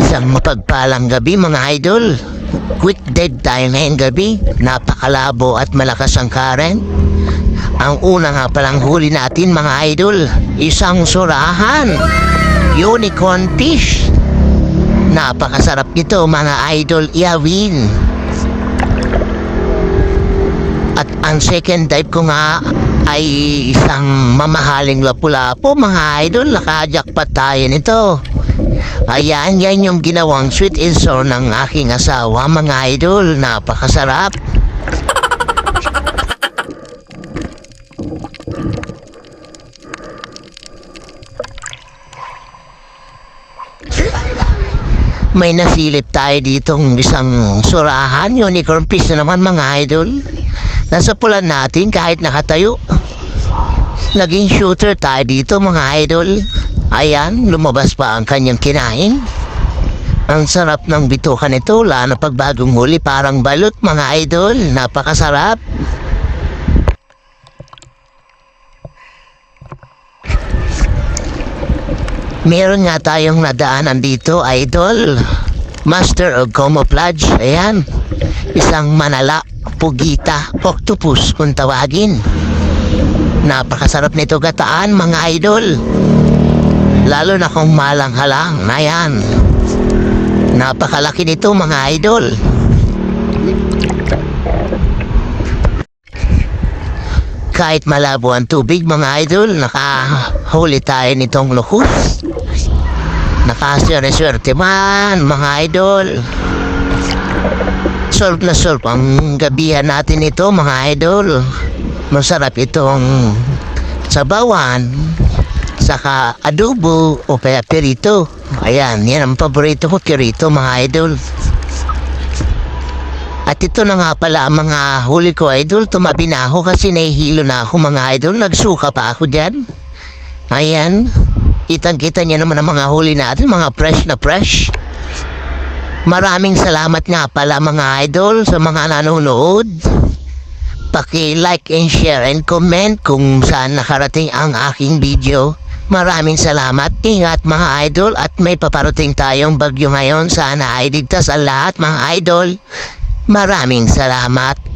Isang mapagpalang gabi mga idol. Quick dead tayo ngayong gabi. Napakalabo at malakas ang current. Ang una nga palang huli natin mga idol, isang surahan. Unicorn fish. Napakasarap nito mga idol iawin. At ang second dive ko nga ay isang mamahaling lapu-lapu mga idol. Nakajakpat tayo nito. Ayan, yan yung ginawang sweet and sour ng aking asawa, mga idol. Napakasarap. May nasilip tayo ditong isang surahan, unicorn fish na naman mga idol. Nasa pulan natin kahit nakatayo. Naging shooter tayo dito mga idol. Ayan, lumabas pa ang kanyang kinain. Ang sarap ng bitukan nito, lalo pag bagong huli, parang balot mga idol. Napakasarap. Meron nga tayong nadaanan dito, idol. Master of Camouflage. Ayan. Isang manala, pugita, octopus kung tawagin. Napakasarap nito gataan, mga idol. Lalo na kung malang-halang na yan. Napakalaki nito, mga idol. Kahit malabo ang tubig, mga idol, nakahuli tayo nitong lukus. Nakaswerte man, mga idol. Solve na solve ang gabihan natin ito, mga idol. Masarap itong sabawan, saka adobo o kaya perito. Ayan, yan ang paborito ko, perito, mga idol. At ito na nga pala ang mga huli ko, idol. Tumabi na ako kasi nahihilo na ako, mga idol. Nagsuka pa ako dyan. Ayan. Kitang-kita niya naman ang mga huli natin, mga fresh na fresh. Maraming salamat nga pala mga idol sa mga nanonood. Paki-like and share and comment kung saan nakarating ang aking video. Maraming salamat. Ingat mga idol at may paparating tayong bagyo ngayon. Sana ay ligtas ang lahat mga idol. Maraming salamat.